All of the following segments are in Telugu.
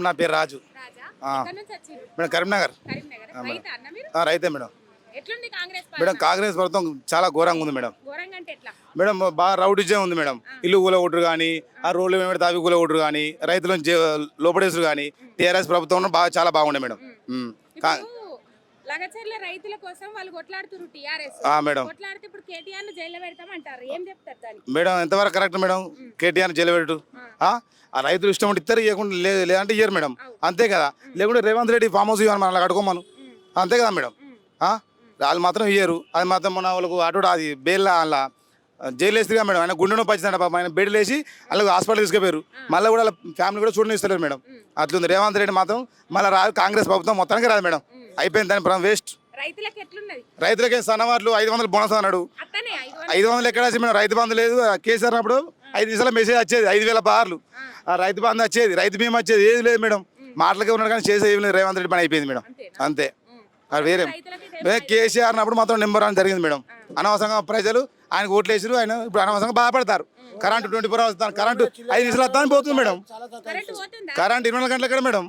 మేడం నా పేరు రాజు. మేడం కరీంనగర్. రైతా మేడం. మేడం కాంగ్రెస్ ప్రభుత్వం చాలా ఘోరంగా ఉంది మేడం. మేడం బాగా రౌడిజం ఉంది మేడం. ఇల్లు కూల ఓటర్ కానీ ఆ రోడ్లు మీద తావి కూల ఓటర్ కానీ రైతులను లోపడేసుడు కానీ టీఆర్ఎస్ ప్రభుత్వం బాగా చాలా బాగుండే మేడం. లగచర్ల రైతుల కోసం వాళ్ళు కొట్లాడుతున్నారు టీఆర్ఎస్. మేడం. కొట్లాడితే ఇప్పుడు కేటీఆర్ను జైల్లో పెడతామంటారు ఏం చెప్తారు దానికి? మేడం ఎంతవరకు కరెక్ట్ మేడం? కేటీఆర్ జైలు పెట్టు ఆ? రైతులు ఇష్టం ఉంటే ఇస్తారు ఇవ్వకుండా లేదంటే ఇయ్యరు మేడం. అంతే కదా? లేకుంటే రేవంత్ రెడ్డి ఫామ్ హౌస్ ఇవ్వను మనం కట్టుకోమను. అంతే కదా మేడం? వాళ్ళు మాత్రం ఇయ్యరు. అది మాత్రం మన వాళ్ళకు అటు అది బెయిల్ అలా జైలు వేస్తుంది మేడం. ఆయన గుండె నొప్పి వచ్చిందంట పాపం. ఆయన బెడ్ వేసి వాళ్ళకి హాస్పిటల్ తీసుకుపోయారు. మళ్ళీ కూడా వాళ్ళ ఫ్యామిలీ కూడా చూడని ఇస్తలేరు మేడం అట్లుంది. రేవంత్ రెడ్డి మాత్రం మళ్ళీ రాదు. కాంగ్రెస్ ప్రభుత్వం మొత్తానికి రాదు మేడం. అయిపోయింది దాని వేస్ట్ రైతులకు సన్నవాట్లు ఐదు వందలు బోనస్ అన్నాడు. ఐదు వందలు. ఎక్కడ రైతు బంధు లేదు. కేసీఆర్ అప్పుడు ఐదు నిమిషాల మెసేజ్ వచ్చేది. ఐదు వేల బార్లు. ఆ. రైతు బంధు వచ్చేది. రైతు బీమా వచ్చేది. ఏది లేదు మేడం. మాటలకే ఉన్నాడు కానీ చేసేది లేదు. రేవంత్ రెడ్డి పని అయిపోయింది మేడం? అంతే. అది వేరే. కేసీఆర్ అన్నప్పుడు మాత్రం నెంబర్ వన్ జరిగింది మేడం. అనవసరంగా ప్రజలు ఆయనకు ఓట్లు వేసారు ఆయన ఇప్పుడు అనవసరంగా బాధపడతారు. Current twenty four hours current ఐదు నిమిషాలు వస్తాను పోతుంది మేడం. కరెంట్ ఇరవై నాలుగు గంటల ఎక్కడ మేడం?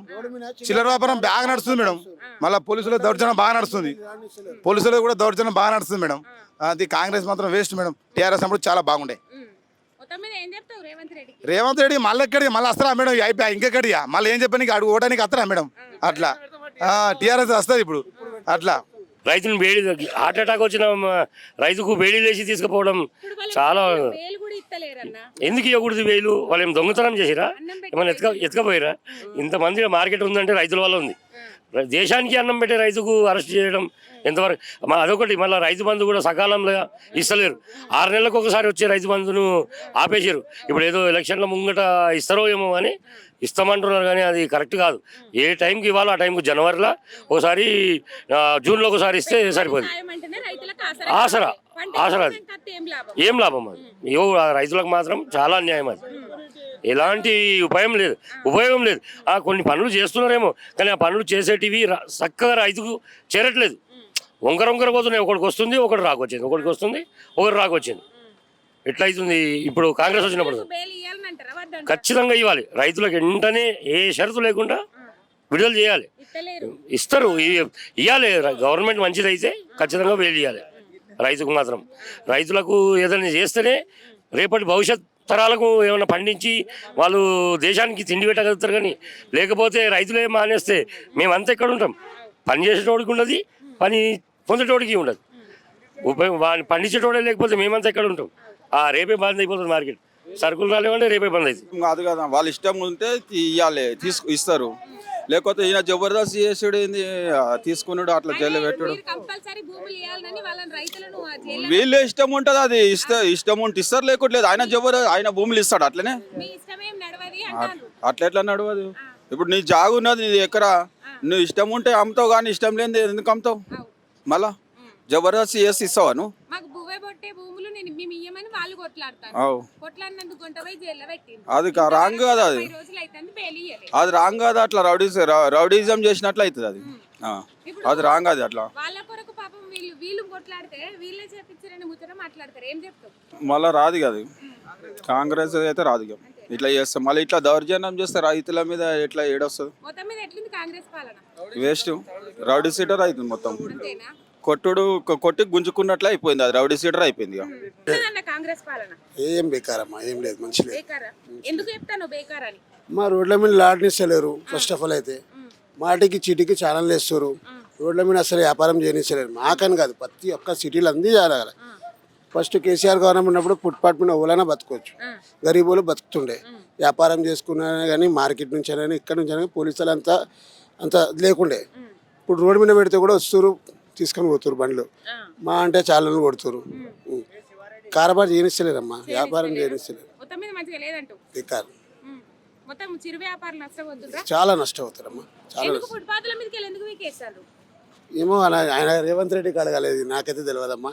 చిల్లర వ్యాపారం బాగా నడుస్తుంది మేడం. మళ్ళీ పోలీసుల దౌర్జన్యం బాగా నడుస్తుంది. పోలీసులు కూడా దౌర్జన్యం బాగా నడుస్తుంది మేడం. అది కాంగ్రెస్ మాత్రం వేస్ట్ మేడం. టీఆర్ఎస్ అప్పుడు చాలా బాగుండే. రేవంత్ రెడ్డి రేవంత్ రెడ్డి మళ్ళీ ఎక్కడికి? మళ్ళీ వస్తారా మేడం? ఇక అయిపోయా ఇంకెక్కడికి? మళ్ళీ ఏం చెప్పానికి అడుగు ఓటానికి వస్తారా మేడం? అట్లా. టీఆర్ఎస్ వస్తుంది ఇప్పుడు. అట్లా. రైతుని వేడి హార్ట్ అటాక్ వచ్చిన రైతుకు వేడి లేచి తీసుకుపోవడం చాలా వేలు కూడా ఇస్తలేరన్న ఎందుకు ఇవ్వకూడదు వేలు వాళ్ళు ఏం దొంగతనం చేసిరా? ఏమైనా ఎత్తుక ఎత్తుకపోయిరా? ఇంతమంది మార్కెట్ ఉందంటే రైతుల వల్ల ఉంది. దేశానికి అన్నం పెట్టే రైతుకు అరెస్ట్ చేయడం ఎంతవరకు అదొకటి మళ్ళీ రైతు బంధు కూడా సకాలంలో ఇస్తలేరు. ఆరు నెలలకు ఒకసారి వచ్చే రైతు బంధును ఆపేసారు ఇప్పుడు ఏదో ఎలక్షన్ల ముంగట ఇస్తారో ఏమో అని ఇస్తామంటున్నారు కానీ అది కరెక్ట్ కాదు. ఏ టైంకి ఇవ్వాలో ఆ టైంకి జనవరిలో ఒకసారి జూన్లో ఒకసారి ఇస్తే రైతులకు ఆసరా. ఆసరా. అది. ఏం లాభం? ఏం లాభం అది? రైతులకు మాత్రం చాలా అన్యాయం అది. ఎలాంటి ఉపయోగం లేదు. ఉపయోగం లేదు. ఆ కొన్ని పనులు చేస్తున్నారేమో కానీ ఆ పనులు చేసేటివి చక్కగా రైతుకు చేరట్లేదు. వంకర వంకర పోతున్నాయి. ఒకటికి వస్తుంది ఒకటి రాకొచ్చింది. ఒకటికి వస్తుంది ఒకటి రాకొచ్చింది. ఎట్లా అవుతుంది ఇప్పుడు కాంగ్రెస్ వచ్చినప్పుడు. ఖచ్చితంగా ఇవ్వాలి. రైతులకు వెంటనే ఏ షరతు లేకుండా విడుదల చేయాలి. ఇస్తారు. ఇవ్వాలి గవర్నమెంట్ మంచిది అయితే ఖచ్చితంగా వేలు ఇవ్వాలి రైతుకు మాత్రం. రైతులకు ఏదైనా చేస్తేనే రేపటి భవిష్యత్ తరాలకు ఏమైనా పండించి వాళ్ళు దేశానికి తిండి పెట్టగలుగుతారు కానీ లేకపోతే రైతులే మానేస్తే మేమంతా ఎక్కడ ఉంటాం? పని చేసేటోడికి ఉండదు పని పొందేటోడికి ఉండదు ఉపయోగం వాడిని పండించేటోడే లేకపోతే మేమంతా ఎక్కడ ఉంటాం? ఆ రేపే బంద్ అయిపోతుంది మార్కెట్. సరుకులు రాలేవంటే రేపే బంద్ అవుతుంది కాదు కదా వాళ్ళు ఇష్టం ఉంటే ఇవ్వాలి తీసుకు ఇస్తారు. లేకపోతే ఈయన జబర్దస్త్ చేసుడు ఏంది? తీసుకున్నాడు అట్లా జైలు పెట్టుడు. వీళ్ళే ఇష్టం ఉంటుంది అది. ఇస్తే ఇష్టం ఉంటే ఇస్తారు లేకపోతే ఆయన జబర్ ఆయన భూములు ఇస్తాడు అట్లనే? అట్లా ఎట్లా నడవదు? ఇప్పుడు నీ జాగు ఉన్నది నీ ఎకరా నువ్వు ఇష్టం ఉంటే అమ్ముతావు కానీ ఇష్టం లేని ఎందుకు అమ్ముతావు? మళ్ళా? జబర్దస్త్ చేసి ఇస్తావా నువ్వు? భూములు నేను మేము ఇయ్యమని వాళ్ళు కొట్లాడతారు. అవు. కొట్లాడినందుకు గుంట పోయి జైల్లో పెట్టింది అది కా- రాంగ్ కదా అది. ముప్పై రోజులు అయితే బెయిల్ ఇయ్యలేదు. అది రాంగ్ కదా అట్లా రౌడీస్ రౌడీజం చేసినట్లు అవుతుంది అది. ఆ. అది రాంగ్ అది అట్లా. వాళ్ళ కొరకు పాపం వీళ్ళు వీళ్ళు కొట్లాడితే వీళ్ళే చేపించారని ముచ్చట మాట్లాడతారు. ఏం చెప్తావు? మళ్ళీ రాదు కదా కాంగ్రెస్ అయితే రాదు ఇక. ఇట్లా చేస్తాం మళ్ళీ ఇట్లా దౌర్జన్యం చేస్తే రైతుల మీద ఎట్లా ఏడొస్తుంది? మొత్తం మీద ఎట్లుంది కాంగ్రెస్ పాలన? వేస్ట్. రౌడీ సీటర్ అవుతుంది మొత్తం. అంతేనా? కొట్టుడు కొట్టి గుంజుకున్నట్లు అయిపోయింది అది రౌడీ సీటర్ అయిపోయింది ఇక. ఎట్లుందన్న కాంగ్రెస్ పాలన? ఏం బేకారమ్మా ఏం లేదు మంచి లేదు. బేకారా? ఎందుకు చెప్తాను బేకార్ అని మా రోడ్ల మీద లాడనిస్తలేరు ఫస్ట్ ఆఫ్ ఆల్ అయితే. మాటికి చీటికి ఛానల్ వేస్తారు రోడ్ల మీద అసలు వ్యాపారం చేయనిస్తలేరు మాకని కాదు ప్రతి ఒక్క సిటీలు అంది చేయాలి ఫస్ట్ కేసీఆర్ గవర్నమెంట్ ఉన్నప్పుడు ఫుట్పాత్ మీద ఓలైనా బతకొచ్చు గరీబులు బతుకుతుండే. వ్యాపారం చేసుకున్నా కానీ మార్కెట్ నుంచి అయినా ఇక్కడ నుంచి అయినా పోలీసులు అంతా అంత లేకుండే. ఇప్పుడు రోడ్డు మీద పెడితే కూడా వస్తారు తీసుకొని పోతారు బండ్లు. మా అంటే చాలా కొడుతారు. కారబార్ చేయనిస్తలేరమ్మా వ్యాపారం చేయనిస్తలేరు నష్టపోతుండ్రా? చాలా చాలా వెళ్ళి ఎందుకు వీకేస్తారు? ఏమో ఆయన ఆయన రేవంత్ రెడ్డికి అడగలేదు నాకైతే తెలియదమ్మా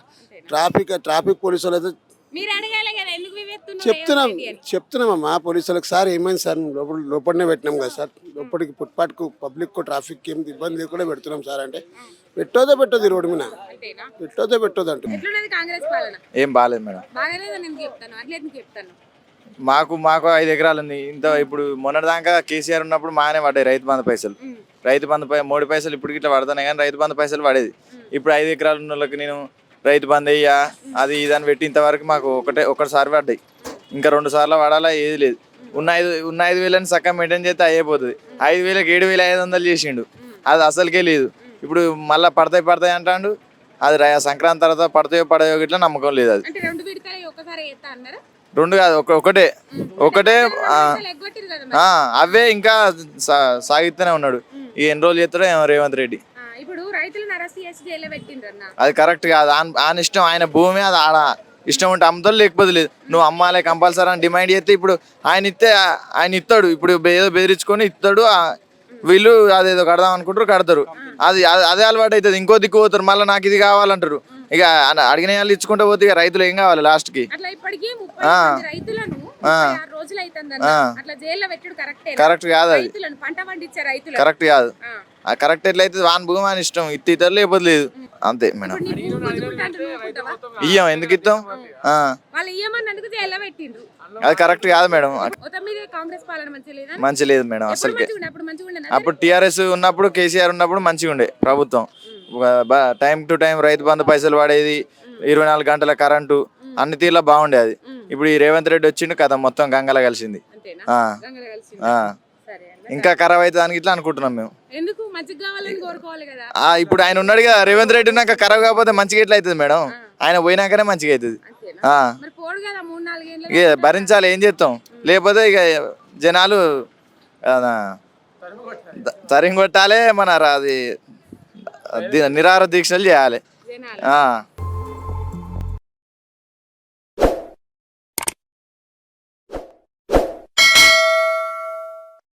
ట్రాఫిక్ ట్రాఫిక్ పోలీసు వాళ్ళు అయితే మీరు అడగాలి కదా ఎందుకు వివేస్తున్నారు చెప్తున్నాం చెప్తున్నామమ్మా పోలీసు వాళ్ళకి సార్ ఏమైంది సార్? లోపల లోపలనే పెట్టినాం కదా సార్. లోపలికి ఫుట్పాత్కు పబ్లిక్ ట్రాఫిక్ ఏం ఇబ్బంది లేకుండా పెడుతున్నాం సార్ అంటే. పెట్టోదే పెట్టోది ఈ రోడ్డు మీద. పెట్టోదే పెట్టోదు అంటు ఎట్లున్నది కాంగ్రెస్ పాలన? ఏం బాగాలేదు మేడం. బాగాలేదని ఎందుకు చెప్తాను? అట్లా ఎందుకు చెప్తాను? మాకు మాకు ఐదు ఎకరాలు ఉంది. ఇంత ఇప్పుడు మొన్నటిదాకా కేసీఆర్ ఉన్నప్పుడు మానే పడ్డాయి రైతు బంధు పైసలు. రైతు బంధు పై మూడు పైసలు ఇప్పుడు ఇట్లా పడుతున్నాయి కానీ రైతు బంధు పైసలు పడేది. ఇప్పుడు ఐదు ఎకరాలు ఉన్న వాళ్ళకి నేను రైతు బంధు అయ్యా అది ఇది అని పెట్టి ఇంతవరకు మాకు ఒకటే ఒకటిసారి పడ్డాయి. ఇంకా రెండు సార్లు పడాలా ఏది లేదు. ఉన్న ఐదు ఉన్న ఐదు వేలని చక్కగా మెయింటైన్ చేస్తే అయిపోతుంది ఐదు వేలకు ఏడు వేల ఐదు వందలు చేసిండు. అది అసలుకే లేదు. ఇప్పుడు మళ్ళీ పడతాయి పడతాయి అంటాడు. అది సంక్రాంతి తర్వాత పడతాయో పడతాయో ఇట్లా నమ్మకం లేదు అది. రెండు కాదు ఒక ఒకటే. ఒకటే అవే ఇంకా సా- సాగిస్తూనే ఉన్నాడు. ఈ ఎన్ని రోజులు చేస్తాడో రేవంత్ రెడ్డి. రైతులను అరెస్ట్ చేసి జైల్లో పెట్టిండ్రు అన్న. అది కరెక్ట్ కాదు. ఆయన ఇష్టం ఆయన భూమి అది ఆడ. ఇష్టం ఉంటే అమ్ముతాడు లేకపోతే లేదు. నువ్వు అమ్మాలే కంపల్సరీ అని డిమాండ్ చేస్తే ఇప్పుడు ఆయన ఇస్తే ఆయన ఇస్తాడు. ఇప్పుడు ఏదో బెదిరించుకొని ఇస్తాడు వీళ్ళు అదేదో కడదాం అనుకుంటారు కడతారు. అది అది- అలవాటు అవుతుంది. ఇంకో దిక్కు పోతారు. మళ్ళీ నాకు ఇది కావాలంటారు. ఇక అడిగిన వాళ్ళు ఇచ్చుకుంటూ పోతే ఇక రైతులు ఏం కావాలి జైల్లో పెట్టుడు కరెక్టే. కాదు కరెక్ట్ కాదు. ఆ కరెక్ట్ ఎట్లయితే వాని భూమి అని ఇష్టం. ఇత్త ఇతరు లేకపోతే లేదు. అంతే మేడం? ఇయ్యం. ఎందుకు ఇస్తాం అది కరెక్ట్ కాదు మేడం. మంచి లేదా? మేడం ఉండే అప్పుడు టీఆర్ఎస్ ఉన్నప్పుడు కేసీఆర్ ఉన్నప్పుడు మంచిగా ఉండే ప్రభుత్వం time to time Rythu Bandhu పైసలు పడేది ఇరవై నాలుగు గంటల కరెంటు అన్ని తీర్లా బాగుండే అది ఇప్పుడు ఈ రేవంత్ రెడ్డి వచ్చిండు కథ మొత్తం గంగల కలిసింది. ఇంకా ఖరాబ్ అవుతుంది అని ఇట్లా అనుకుంటున్నాం మేము. ఎందుకు? మంచిగా కావాలని కోరుకోవాలి కదా. ఆ, ఇప్పుడు ఆయన ఉన్నాడు కదా రేవంత్ రెడ్డి ఉన్నాక ఖరాబ్ కాకపోతే మంచిగా ఎట్లా అవుతుంది మేడం? ఆయన పోయినాకనే మంచిగా అవుతుంది. అంతేనా? ఆ. మరి పోడు కదా మూడు నాలుగేళ్ళు ఇక భరించాలి ఏం చేస్తాం? లేకపోతే ఇక జనాలు ఆ, ద- తరిమి కొట్టాలి మన రా- అది ది- నిరాహార దీక్షలు చేయాలి. జనాలు. ఆ.